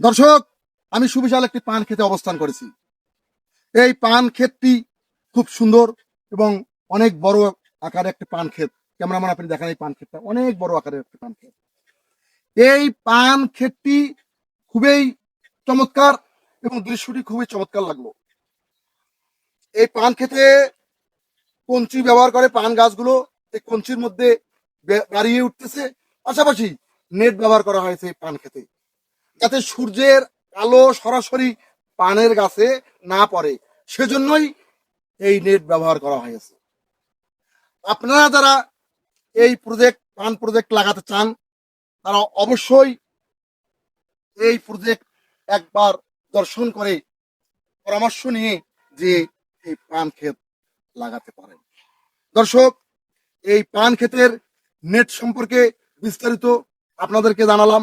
দর্শক, আমি সুবিশাল একটি পান খেতে অবস্থান করেছি। এই পান ক্ষেতটি খুব সুন্দর এবং অনেক বড় আকারের একটি পান ক্ষেত। ক্যামেরাম্যান, আপনি দেখেন এই পান ক্ষেতটা। অনেক বড় আকারের একটি পান ক্ষেত। এই পান ক্ষেতটি খুবই চমৎকার এবং দৃশ্যটি খুবই চমৎকার লাগল। এই পান খেতে কঞ্চি ব্যবহার করে পান গাছগুলো এই কঞ্চির মধ্যে দাঁড়িয়ে উঠতেছে। পাশাপাশি নেট ব্যবহার করা হয়েছে এই পান খেতে যাতে সূর্যের আলো সরাসরি পানের গাছে না পড়ে। সেজন্যই এই নেট ব্যবহার করা হয়েছে। আপনারা যারা এই প্রজেক্ট পান প্রজেক্ট লাগাতে চান, তারা অবশ্যই এই প্রজেক্ট একবার দর্শন করে পরামর্শ নিয়ে যে এই পান ক্ষেত লাগাতে পারেন। দর্শক, এই পান ক্ষেতের নেট সম্পর্কে বিস্তারিত আপনাদেরকে জানালাম।